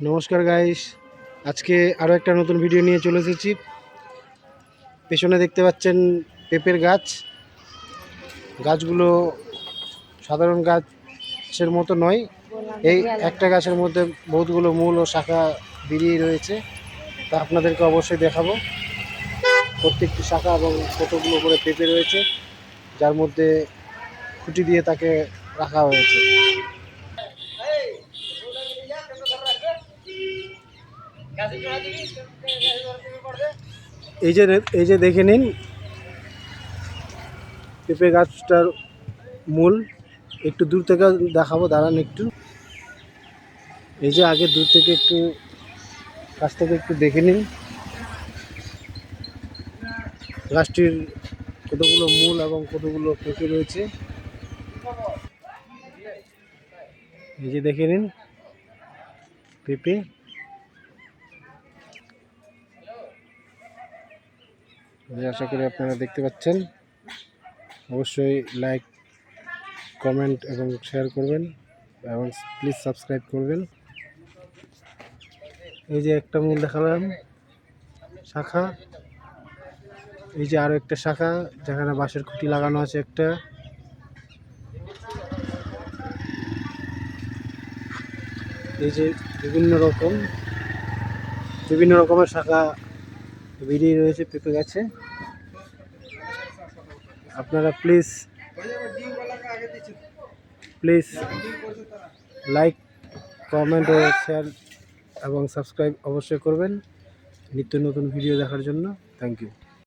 নমস্কার গাইস আজকে আরও একটা নতুন ভিডিও নিয়ে চলে এসেছি। পেছনে দেখতে পাচ্ছেন পেঁপের গাছ। গাছগুলো সাধারণ গাছের মতো নয়, এই একটা গাছের মধ্যে বহুতগুলো মূল ও শাখা বেরিয়ে রয়েছে। তা আপনাদেরকে অবশ্যই দেখাবো। প্রত্যেকটি শাখা এবং কতগুলো করে পেঁপে রয়েছে, যার মধ্যে খুঁটি দিয়ে তাকে রাখা হয়েছে। এই যে এই যে দেখে নিন। পেঁপে গাছটার মূল। একটু দূর থেকে দেখাবো, দাঁড়ান একটু। এই যে আগে দূর থেকে একটু, কাছ থেকে একটু দেখে নিন। গাছটির কতগুলো মূল এবং কতগুলো পেঁপে রয়েছে। এই যে দেখে নিন, পেঁপে। আশা করি আপনারা দেখতে পাচ্ছেন। অবশ্যই লাইক কমেন্ট এবং শেয়ার করবেন এবং প্লিজ সাবস্ক্রাইব করবেন। এই যে একটা মূল দেখালাম, শাখা। এই যে আরও একটা শাখা, যেখানে বাঁশের খুঁটি লাগানো আছে একটা। এই যে বিভিন্ন রকম, বিভিন্ন রকমের শাখা বেরিয়ে রয়েছে, পেঁপে গাছে। আপনারা প্লিজ প্লিজ লাইক কমেন্ট ও শেয়ার এবং সাবস্ক্রাইব অবশ্যই করবেন। নিত্য নতুন ভিডিও দেখার জন্য। Thank you